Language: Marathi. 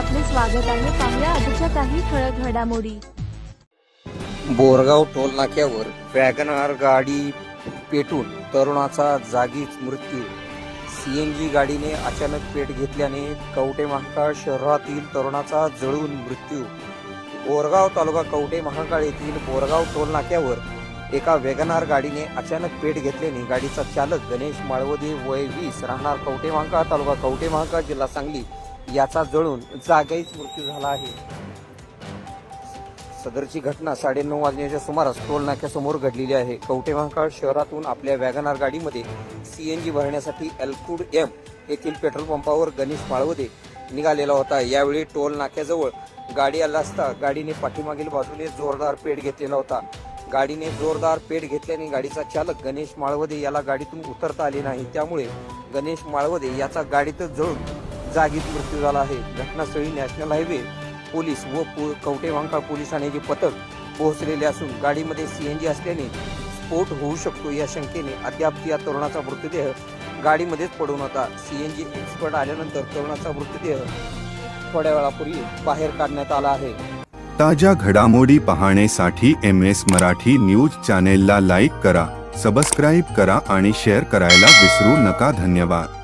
स्वागत आहे. पाहुया आजच्या काही ठळक घडामोडी. बोरगाव टोल नाक्यावर वॅगनार गाडी पेटून तरुणाचा जागीच मृत्यू. सीएनजी गाडीने अचानक पेट घेतल्याने कवटे महाकाळ शहरातील तरुणाचा जळून मृत्यू. बोरगाव तालुका कवटे महाकाळ येथील बोरगाव टोल नाक्यावर एका वेगनार गाडीने अचानक पेट घेतल्याने गाडीचा चालक गणेश माळवदे वय वीस राहणार कवटे महाकाळ तालुका कवटे महाकाळ जिल्हा सांगली. याचा जळून जागीच मृत्यू झाला आहे. सदरची घटना साडेनऊ वाजण्याच्या सुमारास टोल नाक्यासमोर घडलेली आहे. कवटे महाकाळ शहरातून आपल्या वॅगनार गाडीमध्ये सीएनजी भरण्यासाठी एलकुड एम येथील पेट्रोल पंपावर गणेश माळवदे निघालेला होता. यावेळी टोल नाक्याजवळ गाडी आला असता गाडीने पाठीमागील बाजूने जोरदार पेट घेतलेला होता. गाडीने जोरदार पेट घेतल्याने गाडीचा चालक गणेश माळवदे याला गाडीतून उतरता आले नाही. त्यामुळे गणेश माळवदे याचा गाडीतच जळून जागीच मृत्यू झाला आहे. घटनास्थळी नॅशनल हायवे पोलीस व पो- कवटे वांकाळ पोलीस ठाण्याचे पथक पोहोचलेले असून गाडीमध्ये सीएनजी असल्याने स्फोट होऊ शकतो या शंकेने अद्याप या तरुणाचा मृतदेह गाडीमध्येच पडून होता. सीएनजी एक्सपर्ट आल्यानंतर तरुणाचा मृतदेह थोड्या वेळापूर्वी बाहेर काढण्यात आला आहे. ताज्या घडामोडी पाहण्यासाठी एम एस मराठी न्यूज चॅनेलला लाईक करा सबस्क्राईब करा आणि शेअर करायला विसरू नका. धन्यवाद.